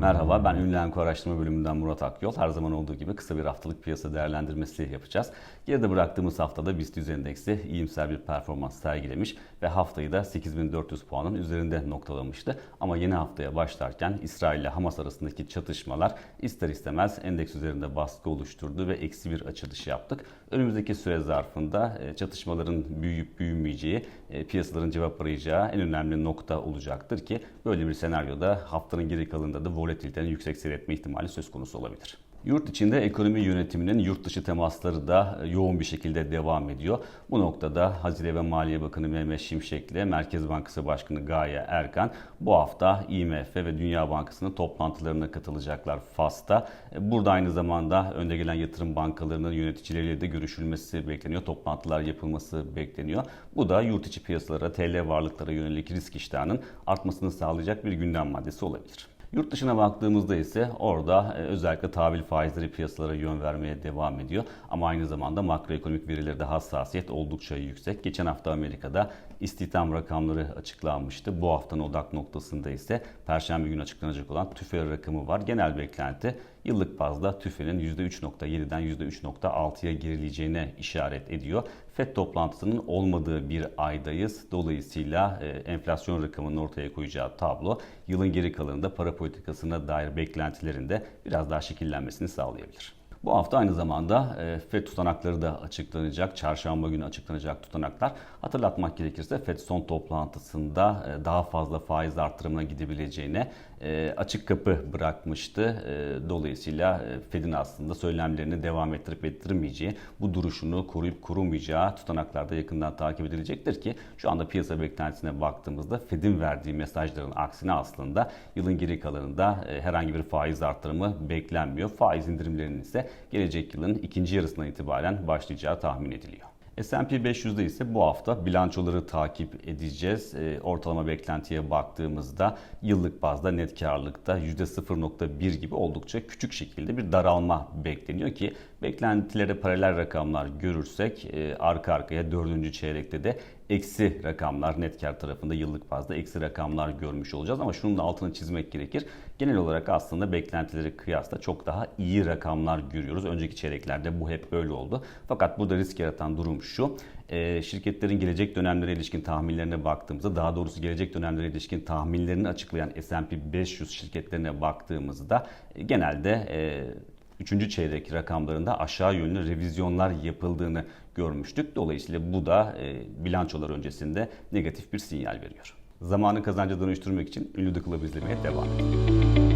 Merhaba, ben Ünlü Emko Araştırma Bölümünden Murat Akyol. Her zaman olduğu gibi kısa bir haftalık piyasa değerlendirmesi yapacağız. Geride bıraktığımız haftada BIST 100 endeksi iyimser bir performans sergilemiş ve haftayı da 8400 puanın üzerinde noktalamıştı. Ama yeni haftaya başlarken İsrail ile Hamas arasındaki çatışmalar ister istemez endeks üzerinde baskı oluşturdu ve eksi bir açılış yaptık. Önümüzdeki süre zarfında e, çatışmaların büyüyüp büyümeyeceği, e, piyasaların cevap arayacağı en önemli nokta olacaktır ki böyle bir senaryoda haftanın geri kalanında da volatilitenin yüksek seyretme ihtimali söz konusu olabilir. Yurt içinde ekonomi yönetiminin yurt dışı temasları da e, yoğun bir şekilde devam ediyor. Bu noktada Hazine ve Maliye Bakanı Mehmet Şimşek ile Merkez Bankası Başkanı Gaye Erkan bu hafta IMF ve Dünya Bankası'nın toplantılarına katılacaklar Fas'ta. E, Burada aynı zamanda önde gelen yatırım bankalarının yöneticileriyle de görüşülmesi bekleniyor. Toplantılar yapılması bekleniyor. Bu da yurt içi piyasalara, TL varlıklara yönelik risk iştahının artmasını sağlayacak bir gündem maddesi olabilir. Yurt dışına baktığımızda ise orada e, özellikle tahvil faizleri piyasalara yön vermeye devam ediyor. Ama aynı zamanda makroekonomik verilerde hassasiyet oldukça yüksek. Geçen hafta Amerika'da istihdam rakamları açıklanmıştı. Bu haftanın odak noktasında ise Perşembe günü açıklanacak olan TÜFE rakamı var. Genel beklenti yıllık bazda TÜFE'nin %3.7'den %3.6'ya gerileyeceğine işaret ediyor. FED toplantısının olmadığı bir aydayız. Dolayısıyla e, enflasyon rakamının ortaya koyacağı tablo yılın geri kalanında para politikasına dair beklentilerinde biraz daha şekillenmesini sağlayabilir. Bu hafta aynı zamanda e, FED tutanakları da açıklanacak. Çarşamba günü açıklanacak tutanaklar. Hatırlatmak gerekirse FED son toplantısında e, daha fazla faiz arttırımına gidebileceğine e, açık kapı bırakmıştı. Dolayısıyla FED'in aslında söylemlerini devam ettirip ettirmeyeceği, bu duruşunu koruyup korumayacağı tutanaklarda yakından takip edilecektir ki şu anda piyasa beklentisine baktığımızda FED'in verdiği mesajların aksine aslında yılın geri kalanında herhangi bir faiz arttırımı beklenmiyor. Faiz indirimlerinin ise gelecek yılın ikinci yarısından itibaren başlayacağı tahmin ediliyor. S&P 500'de ise bu hafta bilançoları takip edeceğiz. E, ortalama beklentiye baktığımızda yıllık bazda net karlılıkta %0.1 gibi oldukça küçük şekilde bir daralma bekleniyor ki beklentilere paralel rakamlar görürsek e, arka arkaya dördüncü çeyrekte de eksi rakamlar net kar tarafında yıllık bazda eksi rakamlar görmüş olacağız. Ama şunun da altını çizmek gerekir. Genel olarak aslında beklentileri kıyasla çok daha iyi rakamlar görüyoruz. Önceki çeyreklerde bu hep böyle oldu. Fakat burada risk yaratan durum şu. E, şirketlerin gelecek dönemlere ilişkin tahminlerine baktığımızda daha doğrusu gelecek dönemlere ilişkin tahminlerini açıklayan S&P 500 şirketlerine baktığımızda e, genelde e, Üçüncü çeyrek rakamlarında aşağı yönlü revizyonlar yapıldığını görmüştük. Dolayısıyla bu da e, bilançolar öncesinde negatif bir sinyal veriyor. Zamanı kazanca dönüştürmek için ünlü The Club izlemeye devam edin.